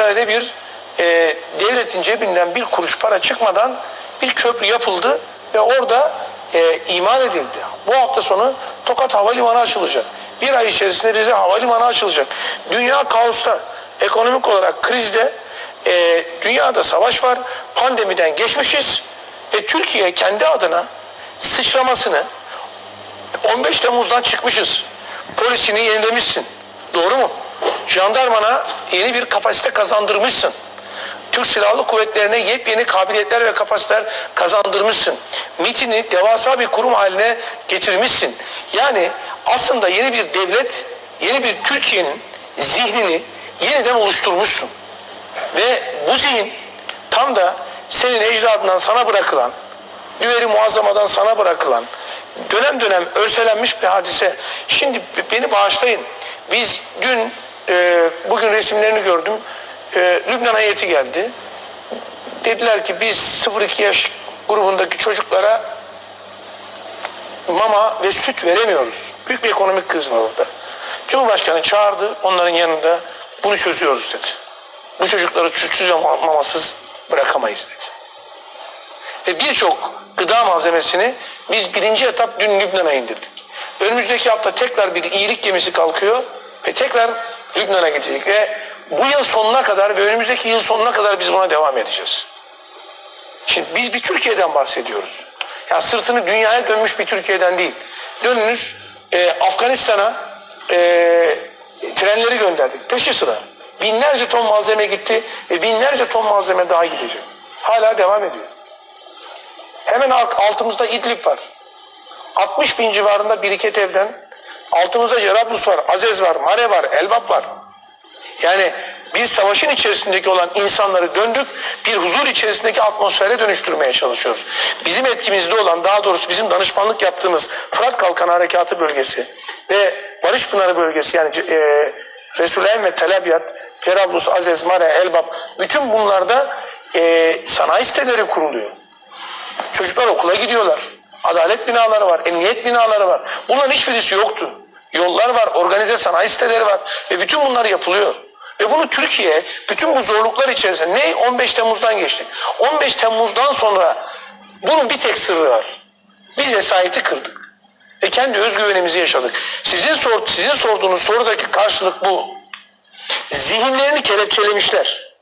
Lübnan'da bir e, devletin cebinden bir kuruş para çıkmadan bir köprü yapıldı ve orada e, imal edildi. Bu hafta sonu Tokat Havalimanı açılacak. Bir ay içerisinde Rize Havalimanı açılacak. Dünya kaosta, ekonomik olarak krizde, e, dünyada savaş var, pandemiden geçmişiz ve Türkiye kendi adına sıçramasını 15 Temmuz'dan çıkmışız. Polisini yenilemişsin. Doğru mu? Jandarmana yeni bir kapasite kazandırmışsın. Türk Silahlı Kuvvetlerine yepyeni kabiliyetler ve kapasiteler kazandırmışsın. MIT'ini devasa bir kurum haline getirmişsin. Yani aslında yeni bir devlet, yeni bir Türkiye'nin zihnini yeniden oluşturmuşsun. Ve bu zihin tam da senin ecdadından sana bırakılan, Düveri muazzamadan sana bırakılan, dönem dönem örselenmiş bir hadise. Şimdi beni bağışlayın. Biz dün, e, bugün resimlerini gördüm. E, Lübnan heyeti geldi. Dediler ki biz 0-2 yaş grubundaki çocuklara mama ve süt veremiyoruz. Büyük bir ekonomik kriz var orada. Cumhurbaşkanı çağırdı onların yanında bunu çözüyoruz dedi. Bu çocukları sütsüz ve mamasız bırakamayız dedi. Ve birçok gıda malzemesini biz birinci etap dün Lübnan'a indirdik. Önümüzdeki hafta tekrar bir iyilik gemisi kalkıyor ve tekrar Lübnan'a gidecek. Ve bu yıl sonuna kadar ve önümüzdeki yıl sonuna kadar biz buna devam edeceğiz. Şimdi biz bir Türkiye'den bahsediyoruz. Ya sırtını dünyaya dönmüş bir Türkiye'den değil. Dönünüz e, Afganistan'a e, trenleri gönderdik. Peşi sıra. Binlerce ton malzeme gitti ve binlerce ton malzeme daha gidecek. Hala devam ediyor. Hemen alt- altımızda İdlib var. 60 bin civarında biriket evden. Altımızda Cerablus var, Azez var, Mare var, Elbap var. Yani bir savaşın içerisindeki olan insanları döndük, bir huzur içerisindeki atmosfere dönüştürmeye çalışıyoruz. Bizim etkimizde olan, daha doğrusu bizim danışmanlık yaptığımız Fırat Kalkanı Harekatı bölgesi ve Barış Pınarı bölgesi yani e, Resulayn ve Tel Abyad, Cerablus, Azez, Mare, Elbap bütün bunlarda e, sanayi siteleri kuruluyor. Çocuklar okula gidiyorlar. Adalet binaları var, emniyet binaları var. Bunların hiçbirisi yoktu. Yollar var, organize sanayi siteleri var ve bütün bunlar yapılıyor. Ve bunu Türkiye bütün bu zorluklar içerisinde ne 15 Temmuz'dan geçti. 15 Temmuz'dan sonra bunun bir tek sırrı var. Biz vesayeti kırdık. Ve kendi özgüvenimizi yaşadık. Sizin sor, sizin sorduğunuz sorudaki karşılık bu. Zihinlerini kelepçelemişler.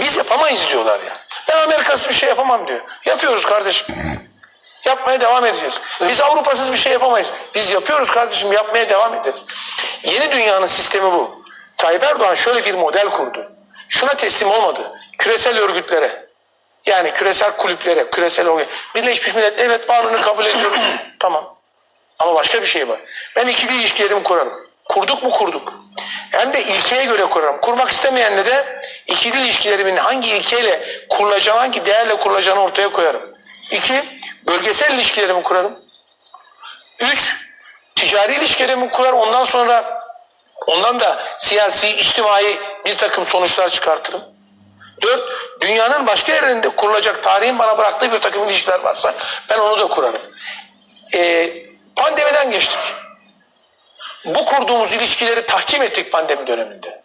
Biz yapamayız diyorlar ya. Ben Amerikasız bir şey yapamam diyor. Yapıyoruz kardeşim. Yapmaya devam edeceğiz. Biz Avrupasız bir şey yapamayız. Biz yapıyoruz kardeşim yapmaya devam ederiz. Yeni dünyanın sistemi bu. Tayyip Erdoğan şöyle bir model kurdu. Şuna teslim olmadı. Küresel örgütlere. Yani küresel kulüplere, küresel örgüt. Birleşmiş Millet evet varlığını kabul ediyoruz. tamam. Ama başka bir şey var. Ben ikili ilişkilerimi kurarım. Kurduk mu kurduk. Hem de ilkeye göre kurarım. Kurmak istemeyenle de ikili ilişkilerimin hangi ilkeyle kurulacağını, hangi değerle kurulacağını ortaya koyarım. İki, bölgesel ilişkilerimi kurarım. Üç, ticari ilişkilerimi kurar. Ondan sonra ondan da siyasi, içtimai bir takım sonuçlar çıkartırım. Dört, dünyanın başka yerlerinde kurulacak tarihin bana bıraktığı bir takım ilişkiler varsa ben onu da kurarım. Ee, pandemiden geçtik. Bu kurduğumuz ilişkileri tahkim ettik pandemi döneminde.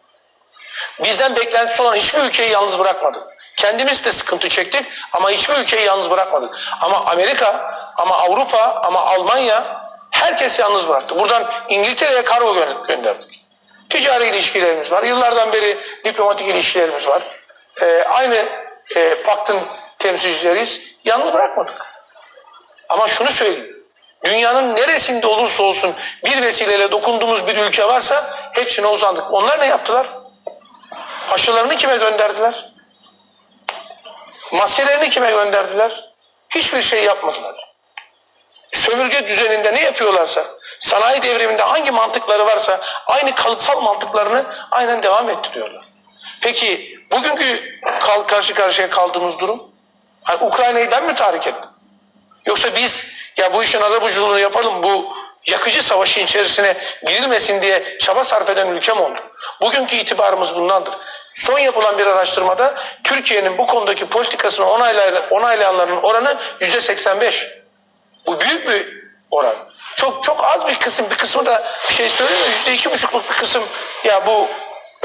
Bizden beklentisi olan hiçbir ülkeyi yalnız bırakmadık. Kendimiz de sıkıntı çektik ama hiçbir ülkeyi yalnız bırakmadık. Ama Amerika, ama Avrupa, ama Almanya herkes yalnız bıraktı. Buradan İngiltere'ye kargo gö- gönderdik. Ticari ilişkilerimiz var. Yıllardan beri diplomatik ilişkilerimiz var. Ee, aynı e, paktın temsilcileriyiz. Yalnız bırakmadık. Ama şunu söyleyeyim. Dünyanın neresinde olursa olsun bir vesileyle dokunduğumuz bir ülke varsa hepsine uzandık. Onlar ne yaptılar? Aşılarını kime gönderdiler? Maskelerini kime gönderdiler? Hiçbir şey yapmadılar. Sömürge düzeninde ne yapıyorlarsa, sanayi devriminde hangi mantıkları varsa aynı kalıtsal mantıklarını aynen devam ettiriyorlar. Peki bugünkü karşı karşıya kaldığımız durum? Hani Ukrayna'yı ben mi tahrik ettim? Yoksa biz ya bu işin arabuluculuğunu yapalım bu yakıcı savaşın içerisine girilmesin diye çaba sarf eden ülke mi oldu? Bugünkü itibarımız bundandır. Son yapılan bir araştırmada Türkiye'nin bu konudaki politikasını onaylayan, onaylayanların oranı yüzde 85. Bu büyük bir oran. Çok çok az bir kısım, bir kısmı da şey söylemiyor. Yüzde iki buçukluk bir kısım ya bu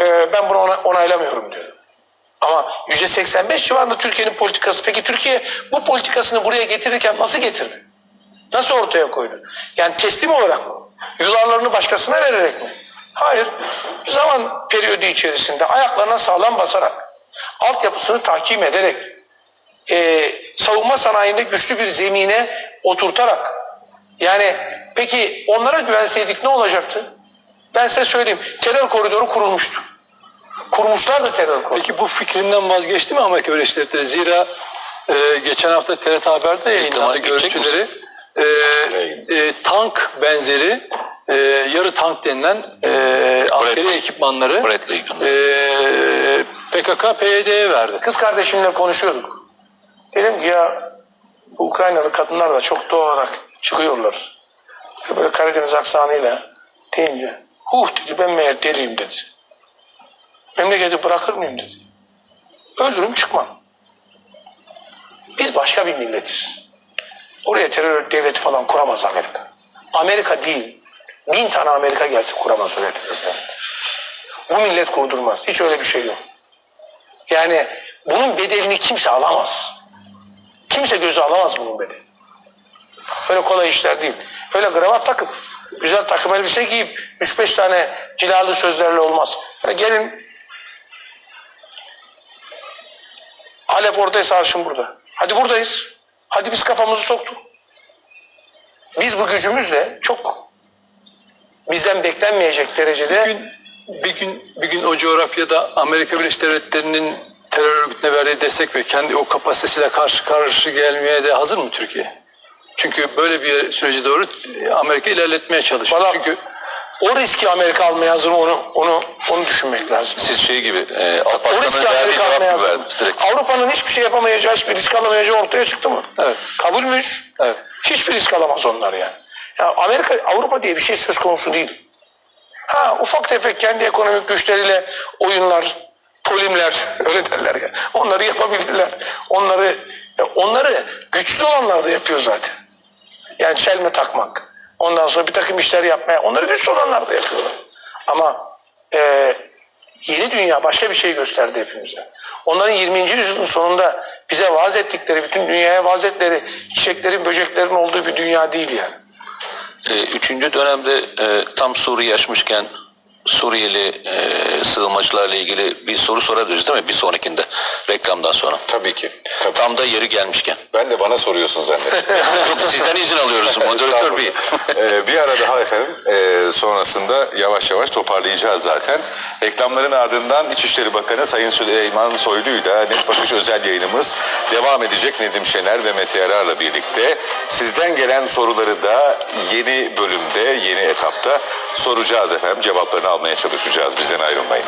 e, ben bunu ona- onaylamıyorum diyor. Ama yüzde 85 civarında Türkiye'nin politikası. Peki Türkiye bu politikasını buraya getirirken nasıl getirdi? Nasıl ortaya koydu? Yani teslim olarak mı? Yularlarını başkasına vererek mi? Hayır. Zaman periyodu içerisinde ayaklarına sağlam basarak, altyapısını takip ederek, e, savunma sanayinde güçlü bir zemine oturtarak, yani peki onlara güvenseydik ne olacaktı? Ben size söyleyeyim. Terör koridoru kurulmuştu. Kurmuşlar da terör koridoru. Peki bu fikrinden vazgeçti mi Amerika Birleşik Devletleri? Zira e, geçen hafta TRT Haber'de yayınlandı görüntüleri. E, e, tank benzeri e, yarı tank denilen e, askeri Bradley. ekipmanları Bradley. e, PKK PYD'ye verdi. Kız kardeşimle konuşuyorduk. Dedim ki ya bu Ukraynalı kadınlar da çok doğal olarak çıkıyorlar. Böyle Karadeniz aksanıyla deyince huh dedi ben meğer deliyim dedi. Memleketi bırakır mıyım dedi. Öldürüm çıkmam. Biz başka bir milletiz. Oraya terör devleti falan kuramaz Amerika. Amerika değil. Bin tane Amerika gelse terör devleti. Bu millet kurdurmaz. Hiç öyle bir şey yok. Yani bunun bedelini kimse alamaz. Kimse göze alamaz bunun bedelini. Öyle kolay işler değil. Öyle kravat takıp, güzel takım elbise giyip 3-5 tane cilalı sözlerle olmaz. Ya gelin Halep oradaysa arşın burada. Hadi buradayız. Hadi biz kafamızı soktuk. Biz bu gücümüzle çok bizden beklenmeyecek derecede Bir gün, bir gün, bir gün o coğrafyada Amerika Birleşik Devletleri'nin terör örgütüne verdiği destek ve kendi o kapasitesiyle karşı karşı gelmeye de hazır mı Türkiye? Çünkü böyle bir süreci doğru Amerika ilerletmeye çalışıyor. Valla Çünkü o riski Amerika almaya hazır mı onu onu onu düşünmek lazım. Siz şey gibi e, Alparslan'ın verdiği cevap mı? verdiniz direkt. Avrupa'nın hiçbir şey yapamayacağı, hiçbir risk alamayacağı ortaya çıktı mı? Evet. Kabul müyüz? Evet. Hiçbir risk alamaz onlar yani. Ya Amerika, Avrupa diye bir şey söz konusu değil. Ha ufak tefek kendi ekonomik güçleriyle oyunlar, polimler öyle derler ya. Onları yapabilirler. Onları onları güçsüz olanlar da yapıyor zaten. Yani çelme takmak. Ondan sonra bir takım işler yapmaya. Onları güçsüz olanlar da yapıyorlar. Ama e, yeni dünya başka bir şey gösterdi hepimize. Onların 20. yüzyılın sonunda bize vaaz ettikleri, bütün dünyaya vaaz ettikleri çiçeklerin, böceklerin olduğu bir dünya değil yani. E, üçüncü dönemde e, tam Suriye açmışken Suriyeli e, sığınmacılarla ilgili bir soru sorabiliriz değil mi? Bir sonrakinde reklamdan sonra. Tabii ki. Tabii. Tam da yeri gelmişken. Ben de bana soruyorsun zannettim. Yok sizden izin alıyoruz moderatör bey. Ee, bir ara daha efendim e, sonrasında yavaş yavaş toparlayacağız zaten. Reklamların ardından İçişleri Bakanı Sayın Süleyman Soylu'yla Net Bakış özel yayınımız devam edecek Nedim Şener ve Mete Yarar'la birlikte. Sizden gelen soruları da yeni bölümde, yeni etapta soracağız efendim. Cevaplarını almaya çalışacağız. Bizden ayrılmayın.